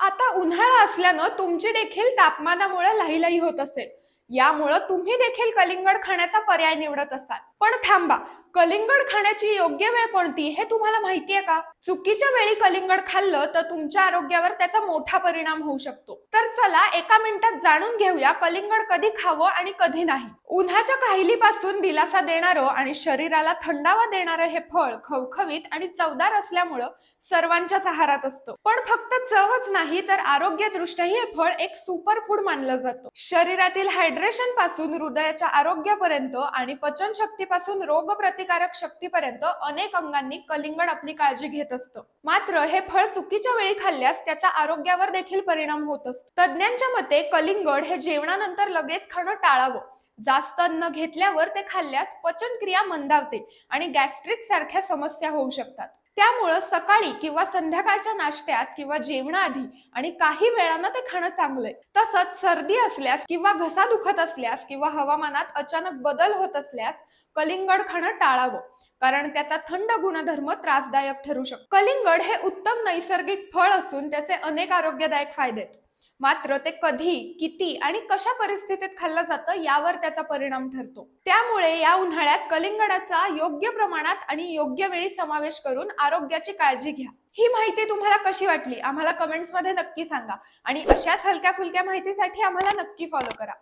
आता उन्हाळा असल्यानं तुमची देखील तापमानामुळे लाहीलाही होत असेल. यामुळं तुम्ही देखील कलिंगड खाण्याचा पर्याय निवडत असाल. पण थांबा कलिंगड खाण्याची योग्य वेळ कोणती हे तुम्हाला माहितीये का? चुकीच्या वेळी कलिंगड खाल्लं तर तुमच्या आरोग्यावर त्याचा मोठा परिणाम होऊ शकतो. तर चला एका मिनिटात जाणून घेऊया कलिंगड कधी खावं आणि कधी नाही. उन्हाच्या काहिलीपासून दिलासा देणारं आणि शरीराला थंडावा देणारं हे फळ खवखवीत आणि चवदार असल्यामुळं सर्वांच्याच आहारात असतं. पण फक्त चवच नाही तर आरोग्य दृष्ट्याही हे फळ एक सुपर फूड मानलं जातं. शरीरातील हायड्रेशनपासून हृदयाच्या आरोग्यापर्यंत आणि पचन शक्तीपासून रोग रोगप्रतिकारक शक्तीपर्यंत अनेक अंगांनी कलिंगड आपली काळजी घेत असतं. मात्र हे फळ चुकीच्या वेळी खाल्ल्यास त्याचा आरोग्यावर देखील परिणाम होत असतो. तज्ज्ञांच्या मते कलिंगड हे जेवणानंतर लगेच खाणं टाळावं. जास्त अन्न घेतल्यावर ते खाल्ल्यास पचनक्रिया मंदावते आणि गॅस्ट्रिक सारख्या समस्या होऊ शकतात. त्यामुळं सकाळी किंवा संध्याकाळच्या नाश्त्यात किंवा जेवणाआधी आणि काही वेळानं ते खाणं चांगलंय. तसंच सर्दी असल्यास किंवा घसा दुखत असल्यास किंवा हवामानात अचानक बदल होत असल्यास कलिंगड खाणं टाळावं. कारण त्याचा थंड गुणधर्म त्रासदायक ठरू शकतो कलिंगड हे उत्तम नैसर्गिक फळ असून त्याचे अनेक आरोग्यदायक फायदे आहेत. मात्र ते कधी किती आणि कशा परिस्थितीत खाल्लं जातं यावर त्याचा परिणाम ठरतो. त्यामुळे या उन्हाळ्यात कलिंगडाचा योग्य प्रमाणात आणि योग्य वेळी समावेश करून आरोग्याची काळजी घ्या. ही माहिती तुम्हाला कशी वाटली? आम्हाला कमेंट्समध्ये नक्की सांगा. आणि अशाच हलक्या फुलक्या माहितीसाठी आम्हाला नक्की फॉलो करा.